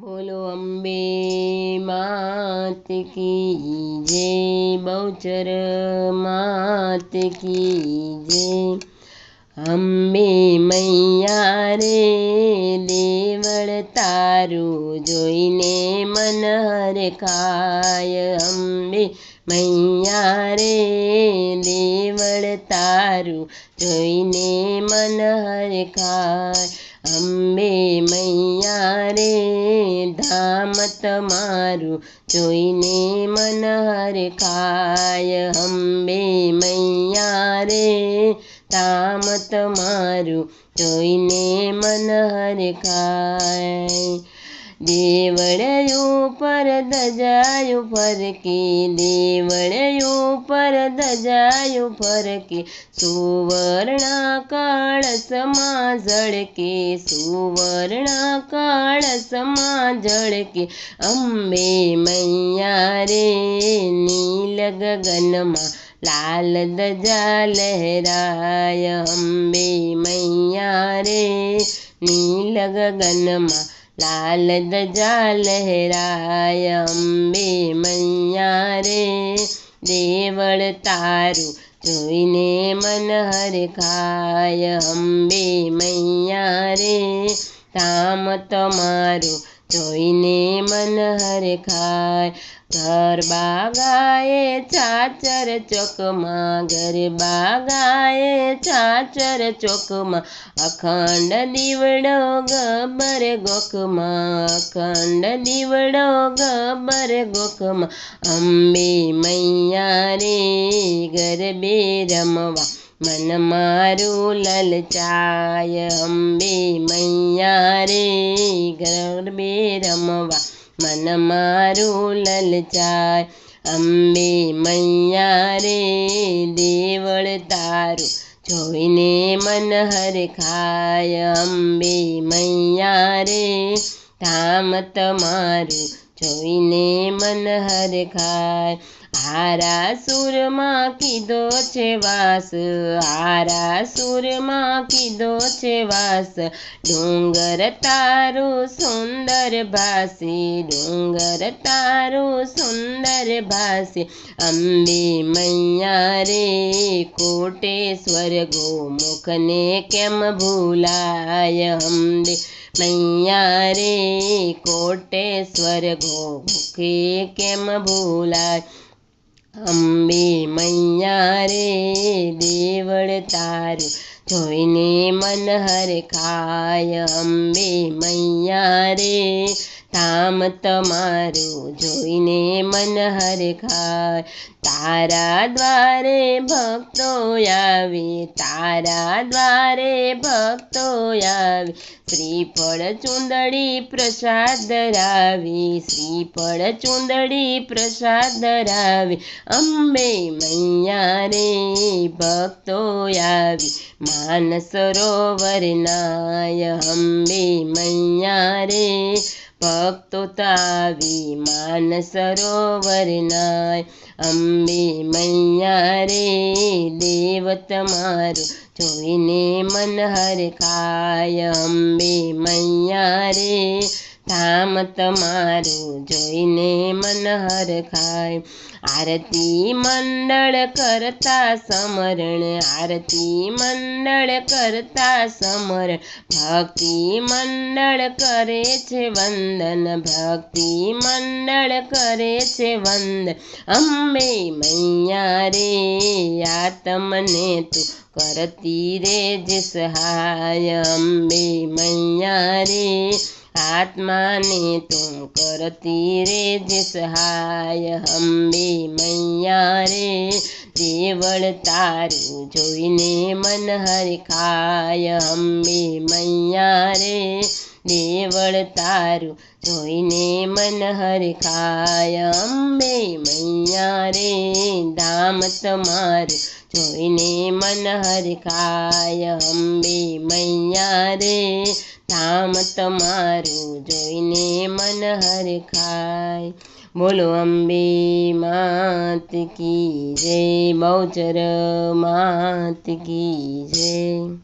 બોલો અંબે માત કી જે બહુચર માત કી જે અંબે મૈયા રે દેવળ તારું જોઈને મન હરખાય. અંબે મૈયા રે દેવળ તારું જોઈને મન હરે ખાય અંબે મૈયા રે ધામ તમારું જોઈને મન હરે ખાય. અંબે મૈયા રે ધામ તમારું જોઈને મન હરે ખાય. દેવળ ઉપર દજાયું ફરકી દેવળ ઉપર દજાયું ફરકી, સુવર્ણ સમા ઝળકે, સુવર્ણ સમા ઝળકે, અંબે મૈયા રે નીલ ગગનમાં લાલ દજા લહેરાય, અંબે મૈયા રે નીલ ગગનમાં લાલ ધજા લહેરાય અંબે મૈયા રે દેવળ તારું જોઈને મન હર ખાય અંબે મૈયા રે ધામ તમારું જોઈને મન હર ખાય. ગરબા ગાય ચાચર ચોકમાં, ગરબા ગાય ચાચર ચોકમાં. અખંડ દીવડો ગબર ગોખમાં, અખંડ દીવડો ગબર ગોખમાં. અંબે મૈયા રે ગરબે રમવા, મન મારું લલચાય અંબે મૈયા રે ગરબે રમવા. મન મારું લલચાય અંબે મૈયા રે દેવળ તારું. જોઈને મન હર ખાય. અંબે મૈયા રે ધામ તમારું જોઈને મન હર ખાય. હારા સુરમાં કીધો છે વાસ. હારા સુરમાં કીધો છે વાસ. ડુંગર તારું સુંદર ભાસી. ડુંગર તારું સુંદર ભાસી. અંબે મૈયા રે કોટેશ્વર ગોમુખને કેમ ભૂલાય અંબે? મૈયા રે કોટેશ્વર ગોમુખે કેમ ભૂલાય? અંબે મૈયા રે દેવળ તારું જોઈને મન હર ખાય અંબે મૈયા રે ધામ તમારું જોઈને મન હરખાય. તારા દ્વારે ભક્તો આવે, તારા દ્વારે ભક્તો આવે. શ્રીફળ ચુંદડી પ્રસાદ ધરાવી, શ્રીફળ ચુંદડી પ્રસાદ ધરાવી. અંબે મૈયા રે ભક્તો આવી માન સરોવર નાય. અંબે મૈયા રે ભક્તો તાવી માન સરોવર નાય. અંબે મૈયા રે દેવ તમારું જોઈને મન હર ખાય. અંબે મૈયા રે ધામ તમારું જોઈને મન હર ખાય. આરતી મંડળ કરતા સમરણ, આરતી મંડળ કરતા સમરણ. ભક્તિ મંડળ કરે છે વંદન, ભક્તિ મંડળ કરે છે વંદન. અંબે મૈયા રે, આ તમને તું કરતી રે જે સહાય. અંબે મૈયા રે આત્માને તું કરતી રે જે સહાય અંબે મૈયા રે દેવળ તારું જોઈને મન હર ખાય અંબે મૈયા રે દેવળ તારું જોઈને મન હરખાય અંબે મૈયા રે ધામ તમારું જોઈને મન હરખાય અંબે મૈયા રે ધામ તમારું જોઈને મન હરખાય બોલો અંબે માત કી જય બહુચર માત કી જય